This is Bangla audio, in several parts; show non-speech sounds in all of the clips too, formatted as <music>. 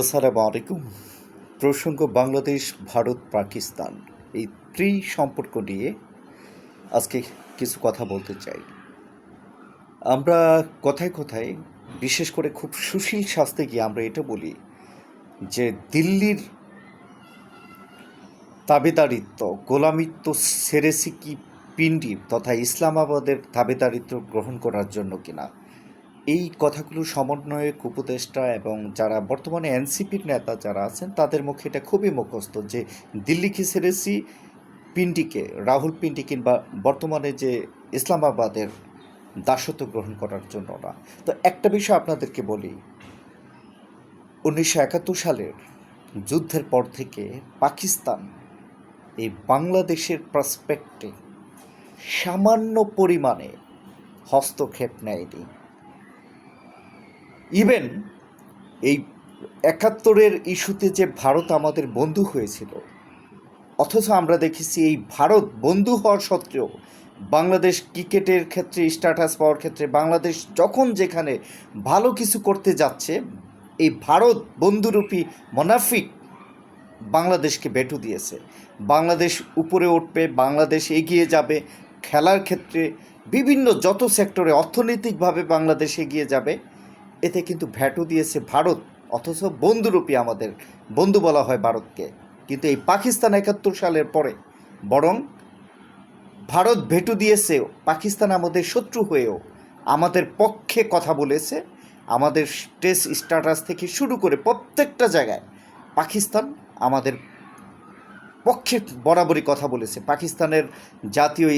আসসালামু আলাইকুম। প্রসঙ্গ বাংলাদেশ, ভারত, পাকিস্তান এই ত্রি সম্পর্ক নিয়ে আজকে কিছু কথা বলতে চাই। আমরা কথায় কথায়, বিশেষ করে খুব সুশীল শাস্তে গিয়ে আমরা এটা বলি যে দিল্লির তাবেদারিত্ব গোলামিত্ব সেরেসি কি পিন্ডি তথা ইসলামাবাদের তাবেদারিত্ব গ্রহণ করার জন্য কিনা এই কথাগুলো সমন্বয়ক, উপদেষ্টা এবং যারা বর্তমানে এনসিপির নেতা যারা আছেন, তাদের মুখে এটা খুবই মুখস্থ যে দিল্লি কি সেরেসি পিন্ডিকে, রাহুল পিন্ডি কিংবা বর্তমানে যে ইসলামাবাদের দাসত্ব গ্রহণ করার জন্য না। তো একটা বিষয় আপনাদেরকে বলি, উনিশশো একাত্তর সালের যুদ্ধের পর থেকে পাকিস্তান এই বাংলাদেশের প্রসপেক্টে সামান্য পরিমাণে হস্তক্ষেপ নেয়নি। ইভেন এই একাত্তরের ইস্যুতে যে ভারত আমাদের বন্ধু হয়েছিল, অথচ আমরা দেখেছি এই ভারত বন্ধু হওয়ার সত্ত্বেও বাংলাদেশ ক্রিকেটের ক্ষেত্রে স্ট্যাটাস পাওয়ার ক্ষেত্রে, বাংলাদেশ যখন যেখানে ভালো কিছু করতে যাচ্ছে, এই ভারত বন্ধুরূপী মোনাফিক বাংলাদেশকে বেটু দিয়েছে। বাংলাদেশ উপরে উঠবে, বাংলাদেশ এগিয়ে যাবে, খেলার ক্ষেত্রে বিভিন্ন যত সেক্টরে অর্থনৈতিকভাবে বাংলাদেশ এগিয়ে যাবে এতে কিন্তু ভ্যাটও দিয়েছে ভারত, অথচ বন্ধুরূপী আমাদের, বন্ধু বলা হয় ভারতকে। কিন্তু এই পাকিস্তান একাত্তর সালের পরে, বরং ভারত ভেটু দিয়েছে, পাকিস্তান আমাদের শত্রু হয়েও আমাদের পক্ষে কথা বলেছে, আমাদের টেস্ট স্ট্যাটাস থেকে শুরু করে প্রত্যেকটা জায়গায় পাকিস্তান আমাদের পক্ষে বরাবরই কথা বলেছে। পাকিস্তানের জাতীয়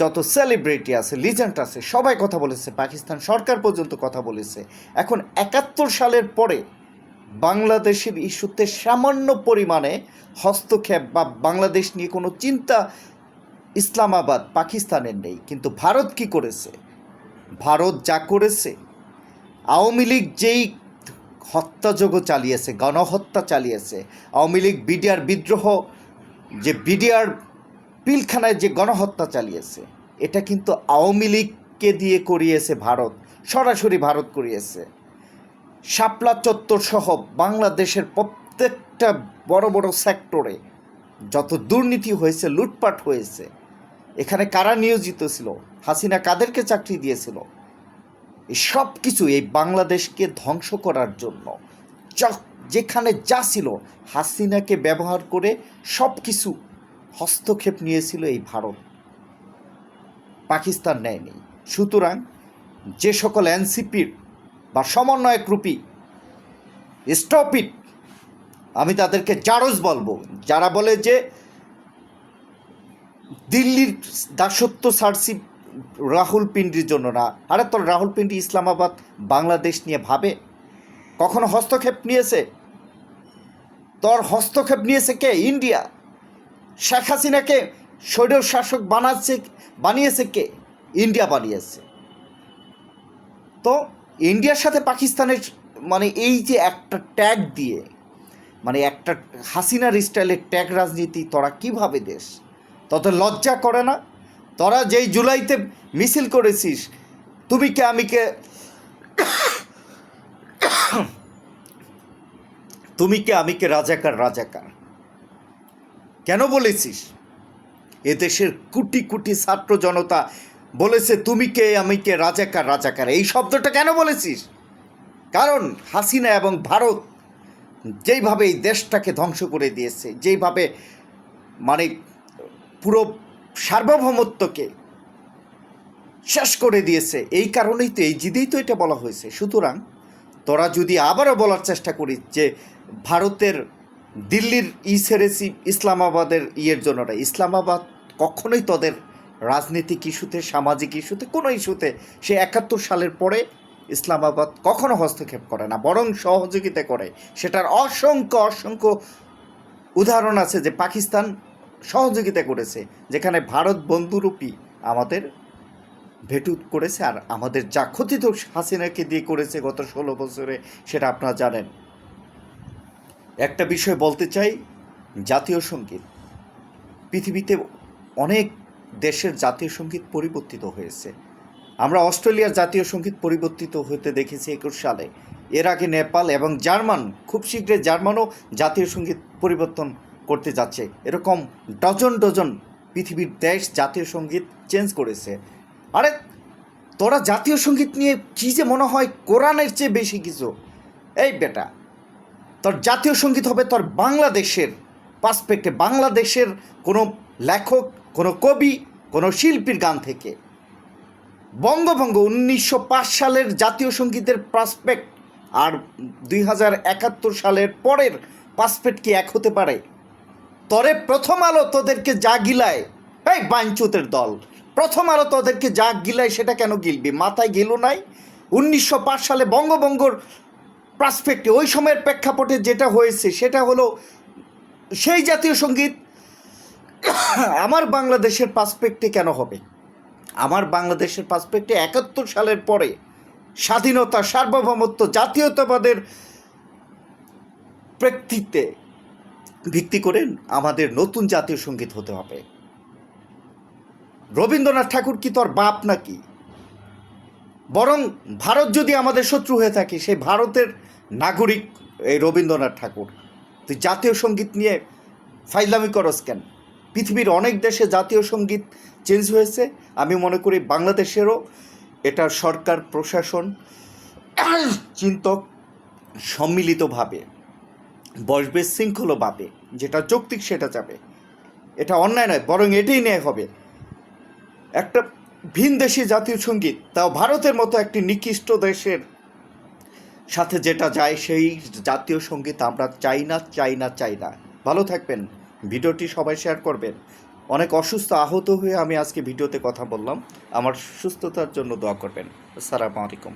যত সেলিব্রিটি আছে লিজেন্ড আছে, সবাই কথা বলেছে, পাকিস্তান সরকার পর্যন্ত কথা বলেছে। এখন একাত্তর সালের পরে বাংলাদেশের ইস্যুতে সামান্য পরিমাণে হস্তক্ষেপ বা বাংলাদেশ নিয়ে কোনো চিন্তা ইসলামাবাদ পাকিস্তানের নেই। কিন্তু ভারত কি করেছে? ভারত যা করেছে, আওয়ামী লীগ যেই হত্যাযোগ্য চালিয়েছে, গণহত্যা চালিয়েছে, আওয়ামী লীগ বিডিআর বিদ্রোহ, যে বিডিআর পিলখানায় যে গণহত্যা চালিয়েছে, এটা কিন্তু আওয়ামী লীগকে দিয়ে করিয়েছে ভারত, সরাসরি ভারত করিয়েছে। শাপলা চত্বর সহ বাংলাদেশের প্রত্যেকটা বড় বড় সেক্টরে যত দুর্নীতি হয়েছে, লুটপাট হয়েছে, এখানে কারা নিয়োজিত ছিল, হাসিনা কাদেরকে চাকরি দিয়েছিল? এই সব কিছু এই বাংলাদেশকে ধ্বংস করার জন্য যেখানে যা ছিল, হাসিনাকে ব্যবহার করে সব কিছু হস্তক্ষেপ নিয়েছিল এই ভারত। পাকিস্তান নেয়নি। সুতরাং যে সকল এনসিপির বা সমন্বয়ক রূপী স্টপ ইট আমি তাদেরকে জারজ বলব। যারা বলে যে দিল্লির দাসত্ব সার্সি রাহুল পিন্ডির জন্য না। আরে তোর রাহুল পিন্ডি ইসলামাবাদ, বাংলাদেশ নিয়ে ভাবে। কখনো হস্তক্ষেপ নিয়েছে? তোর হস্তক্ষেপ নিয়েছে কে? ইন্ডিয়া। শেখ হাসিনাকে স্বৈর শাসক বানাচ্ছে বানিয়েছে কে? ইন্ডিয়া বানিয়েছে। তো ইন্ডিয়ার সাথে পাকিস্তানের মানে এই যে একটা ট্যাগ দিয়ে মানে একটা হাসিনার স্টাইলের ট্যাগ রাজনীতি, তোরা কীভাবে দেশ? তত লজ্জা করে না? তোরা যেই জুলাইতে মিছিল করেছিস, তুমি কে, আমি কে? <coughs> তুমি কে, আমি কে, রাজাকার রাজাকার। কেন বলেছিস? এদেশের কোটি কোটি ছাত্র জনতা বলেছে, তুমি কে, আমি কে, রাজাকার রাজাকার। এই শব্দটা কেন বলেছিস? কারণ হাসিনা এবং ভারত যেইভাবে এই দেশটাকে ধ্বংস করে দিয়েছে, যেইভাবে মানে পুরো সার্বভৌমত্বকে শেষ করে দিয়েছে, এই কারণেই তো, এই জিদেই তো এটা বলা হয়েছে। সুতরাং তোরা যদি আবারও বলার চেষ্টা করিস যে ভারতের দিল্লির ই সেরেসি ইসলামাবাদের ইয়ের জন্য না ইসলামাবাদ কখনোই তাদের রাজনৈতিক ইস্যুতে, সামাজিক ইস্যুতে, কোনো ইস্যুতে সে একাত্তর সালের পরে ইসলামাবাদ কখনো হস্তক্ষেপ করে না, বরং সহযোগিতা করে। সেটার অসংখ্য অসংখ্য উদাহরণ আছে যে পাকিস্তান সহযোগিতা করেছে, যেখানে ভারত বন্ধুরূপী আমাদের ভেটু করেছে আর আমাদের যা ক্ষতি তো হাসিনাকে দিয়ে করেছে গত ষোলো বছরে, সেটা আপনারা জানেন। একটা বিষয় বলতে চাই, জাতীয় সংগীত। পৃথিবীতে অনেক দেশের জাতীয় সংগীত পরিবর্তিত হয়েছে। আমরা অস্ট্রেলিয়ার জাতীয় সংগীত পরিবর্তিত হতে দেখেছি একুশ সালে। এর আগে নেপাল এবং জার্মান, খুব শীঘ্রই জার্মানও জাতীয় সংগীত পরিবর্তন করতে যাচ্ছে। এরকম ডজন ডজন পৃথিবীর দেশ জাতীয় সংগীত চেঞ্জ করেছে। আরে, তোরা জাতীয় সংগীত নিয়ে কী যে মনে হয় কোরআনের চেয়ে বেশি কিছু। এই বেটা তোর জাতীয় সংগীত হবে তোর বাংলাদেশের পার্সপেক্টে বাংলাদেশের কোনো লেখক, কোনো কবি, কোনো শিল্পীর গান থেকে। বঙ্গভঙ্গ উনিশশো পাঁচ সালের জাতীয় সঙ্গীতের পার্সপেক্ট আর দুই হাজার একাত্তর সালের পরের পার্সপেক্ট কি এক হতে পারে? তরে প্রথম আলো তোদেরকে যা গিলায়, এই বাঞ্চুতের দল। প্রথম আলো তোদেরকে যা গিলায় সেটা কেন গিলবি? মাথায় গেল নাই? উনিশশো পাঁচ সালে বঙ্গবঙ্গর পার্সপেক্টে ওই সময়ের প্রেক্ষাপটে যেটা হয়েছে, সেটা হলো সেই জাতীয় সংগীত, <coughs> আমার বাংলাদেশের পার্সপেক্টে কেন হবে? আমার বাংলাদেশের পার্সপেক্টে একাত্তর সালের পরে স্বাধীনতা, সার্বভৌমত্ব, জাতীয়তাবাদের প্রেক্ষিতে ভিত্তি করে আমাদের নতুন জাতীয় সংগীত হতে হবে। রবীন্দ্রনাথ ঠাকুর কি তোর বাপ নাকি? বরং ভারত যদি আমাদের শত্রু হয়ে থাকে, সেই ভারতের নাগরিক এই রবীন্দ্রনাথ ঠাকুর। তুই জাতীয় সংগীত নিয়ে ফাইজলামি করস কেন? পৃথিবীর অনেক দেশে জাতীয় সংগীত চেঞ্জ হয়েছে। আমি মনে করি বাংলাদেশেরও এটা সরকার, প্রশাসন, চিন্তক সম্মিলিতভাবে বসবে শৃঙ্খলভাবে, যেটা যৌক্তিক সেটা যাবে এটা অন্যায় নয়, বরং এটাই ন্যায় হবে। একটা ভিনদেশি জাতীয় সংগীত, তাও ভারতের মতো একটি নিকৃষ্ট দেশের সাথে যেটা যায়, সেই জাতীয় সংগীত আমরা চাই না চাই না চাই না। ভালো থাকবেন, ভিডিওটি সবাই শেয়ার করবেন। অনেক অসুস্থ আহত হয়ে আমি আজকে ভিডিওতে কথা বললাম। আমার সুস্থতার জন্য দোয়া করবেন। আসসালামু আলাইকুম।